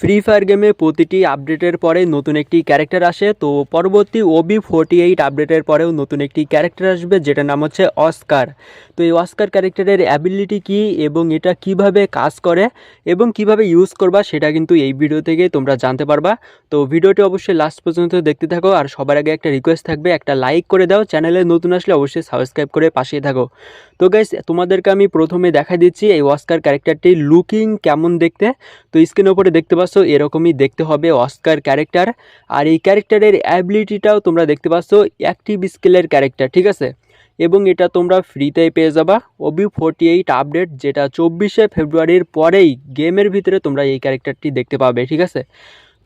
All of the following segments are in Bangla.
ফ্রি ফায়ার গেমে প্রতিটি আপডেটের পরে নতুন একটি ক্যারেক্টার আসে, তো পরবর্তী ওবি ফোর্টি এইট আপডেটের পরেও নতুন একটি ক্যারেক্টার আসবে, যেটার নাম হচ্ছে অস্কার তো এই অস্কার ক্যারেক্টারের অ্যাবিলিটি কী এবং এটা কীভাবে কাজ করে এবং কীভাবে ইউজ করবা, সেটা কিন্তু এই ভিডিও থেকে তোমরা জানতে পারবা। তো ভিডিওটি অবশ্যই লাস্ট পর্যন্ত দেখতে থাকো, আর সবার আগে একটা রিকোয়েস্ট থাকবে, একটা লাইক করে দাও, চ্যানেলে নতুন আসলে অবশ্যই সাবস্ক্রাইব করে পাশেই থাকো। তো গাইস তোমাদেরকে আমি প্রথমে দেখা দিচ্ছি এই অস্কার ক্যারেক্টারটি লুকিং কেমন দেখতে, তো স্ক্রিনের উপরে দেখতে পাচ্ছ এরকমই দেখতে হবে অস্কার ক্যারেক্টার আর এই ক্যারেক্টারের অ্যাবিলিটিটাও তোমরা দেখতে পাচ্ছ অ্যাক্টিভ স্কেলের ক্যারেক্টার ঠিক আছে? এবং এটা তোমরা ফ্রিতে পেয়ে যাবা। ওবি ফোরটি এইট আপডেট যেটা চব্বিশে ফেব্রুয়ারির পরেই গেমের ভিতরে তোমরা এই ক্যারেক্টারটি দেখতে পাবে, ঠিক আছে?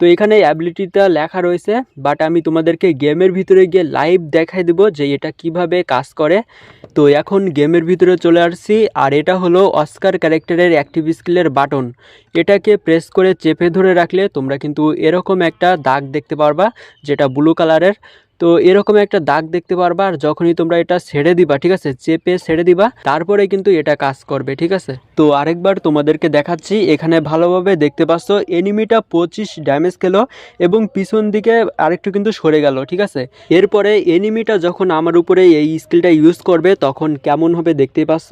তো এখানে অ্যাবিলিটিটা লেখা রয়েছে বাট আমি তোমাদেরকে গেমের ভিতরে গিয়ে লাইভ দেখাই দেবো যে এটা কীভাবে কাজ করে। তো এখন গেমের ভিতরে চলে আসছি, আর এটা হলো অস্কার ক্যারেক্টারের অ্যাক্টিভ স্কিলের বাটন এটাকে প্রেস করে চেপে ধরে রাখলে তোমরা কিন্তু এরকম একটা দাগ দেখতে পারবা, যেটা ব্লু কালারের তো এরকম একটা দাগ দেখতে পারবা আর যখনই তোমরা এটা ছেড়ে দিবা, ঠিক আছে? চেপে ছেড়ে দিবা তারপরে কিন্তু এটা কাজ করবে, ঠিক আছে? তো আরেকবার তোমাদেরকে দেখাচ্ছি, এখানে ভালোভাবে দেখতে পাচ্ছ, এনিমিটা পঁচিশ ড্যামেজ খেলো এবং পিছন দিকে আরেকটু কিন্তু সরে গেল, ঠিক আছে? এরপরে এনিমিটা যখন আমার উপরে এই স্কিলটা ইউজ করবে, তখন কেমন হবে দেখতেই পাচ্ছ?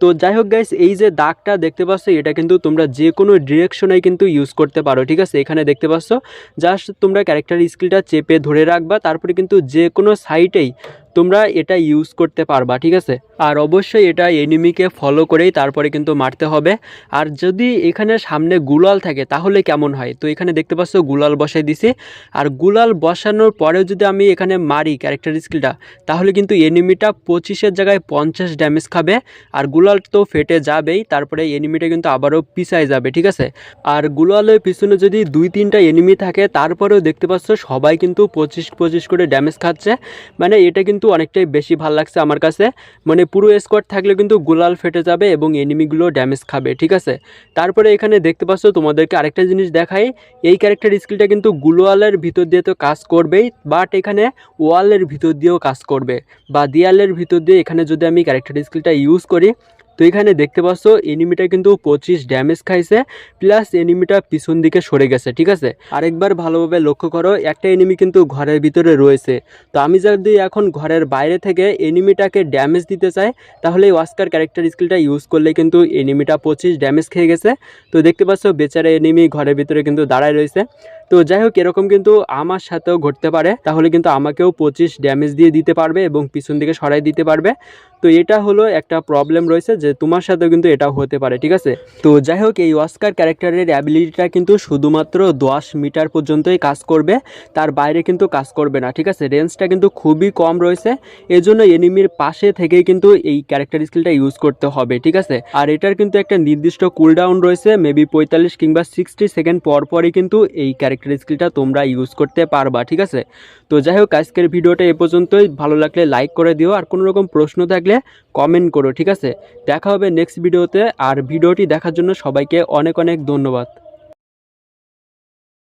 তো যাই হোক গাইস এই যে দাগটা দেখতে পাচ্ছ, এটা কিন্তু তোমরা যে কোনো ডিরেকশনে কিন্তু ইউজ করতে পারো, ঠিক আছে? এখানে দেখতে পাচ্ছ জাস্ট তোমরা ক্যারেক্টার স্কিলটা চেপে ধরে রাখবা, তারপরে কিন্তু যে কোনো সাইটেই তোমরা এটা ইউজ করতে পারবা, ঠিক আছে? আর অবশ্যই এটা এনিমিকে ফলো করেই তারপরে কিন্তু মারতে হবে। আর যদি এখানে সামনে গুলাল থাকে, তাহলে কেমন হয়? তো এখানে দেখতে পাচ্ছ গুলাল বসাই দিছি। আর গুলাল বসানোর পরেও যদি আমি এখানে মারি ক্যারেক্টার স্কিলটা তাহলে কিন্তু এনিমিটা পঁচিশের জায়গায় পঞ্চাশ ড্যামেজ খাবে। আর গুলাল তো ফেটে যাবেই, তারপরে এনিমিটা কিন্তু আবারও পিছায় যাবে, ঠিক আছে? আর গুলালের পিছনে যদি দুই তিনটা এনিমি থাকে, তারপরেও দেখতে পাচ্ছ সবাই কিন্তু পঁচিশ পঁচিশ করে ড্যামেজ খাচ্ছে। মানে এটা কিন্তু অনেকটাই বেশি ভালো লাগছে আমার কাছে। মানে পুরো স্কোয়াড থাকলে কিন্তু গোলাল ফেটে যাবে এবং এনিমিগুলো ড্যামেজ খাবে, ঠিক আছে? তারপরে এখানে দেখতে পাচ্ছ, তোমাদেরকে আরেকটা জিনিস দেখাই। এই ক্যারেক্টার স্কিলটা কিন্তু গুলোয়ালের ভিতর দিয়ে তো কাজ করবেই বাট এখানে ওয়ালের ভিতর দিয়েও কাজ করবে। বা দেয়ালের ভিতর দিয়ে এখানে যদি আমি ক্যারেক্টার স্কিলটা ইউজ করি তো এখানে দেখতে পাচ্ছ, এনিমিটা কিন্তু পঁচিশ ড্যামেজ খাইছে প্লাস এনিমিটা পিছন দিকে সরে গেছে, ঠিক আছে? আরেকবার ভালোভাবে লক্ষ্য করো, একটা এনিমি কিন্তু ঘরের ভিতরে রয়েছে। তো আমি যদি এখন ঘরের বাইরে থেকে এনিমিটাকে ড্যামেজ দিতে চাই, তাহলে এই ওয়াস্কার ক্যারেক্টার স্কিলটা ইউজ করলে কিন্তু এনিমিটা পঁচিশ ড্যামেজ খেয়ে গেছে। তো দেখতে পাচ্ছ, বেচারা এনিমি ঘরের ভিতরে কিন্তু দাঁড়ায় রয়েছে। তো যাই হোক, এরকম কিন্তু আমার সাথেও ঘটতে পারে, তাহলে কিন্তু আমাকেও পঁচিশ ড্যামেজ দিয়ে দিতে পারবে এবং পিছন দিকে সরাই দিতে পারবে। তো এটা হলো একটা প্রবলেম রয়েছে যে তোমার সাথেও কিন্তু এটা হতে পারে, ঠিক আছে? তো যাই হোক, এই অস্কার ক্যারেক্টারের অ্যাবিলিটিটা কিন্তু শুধুমাত্র দশ মিটার পর্যন্তই কাজ করবে, তার বাইরে কিন্তু কাজ করবে না, ঠিক আছে? রেঞ্জটা কিন্তু খুবই কম রয়েছে, এজন্য এনিমির পাশে থেকেই কিন্তু এই ক্যারেক্টার স্কিলটা ইউজ করতে হবে, ঠিক আছে? আর এটার কিন্তু একটা নির্দিষ্ট কুলডাউন রয়েছে মেবি পঁয়তাল্লিশ কিংবা সিক্সটি সেকেন্ড পর পরই কিন্তু এই ক্যারেক্টার স্কিলটা তোমরা ইউজ করতে পারবা, ঠিক আছে? তো যাই হোক, আজকের ভিডিওটা এ পর্যন্তই, ভালো লাগলে লাইক করে দিও, আর কোনো রকম প্রশ্ন থাকলে কমেন্ট করো, ঠিক আছে? দেখা হবে নেক্সট ভিডিওতে আর ভিডিওটি দেখার জন্য সবাইকে অনেক অনেক ধন্যবাদ।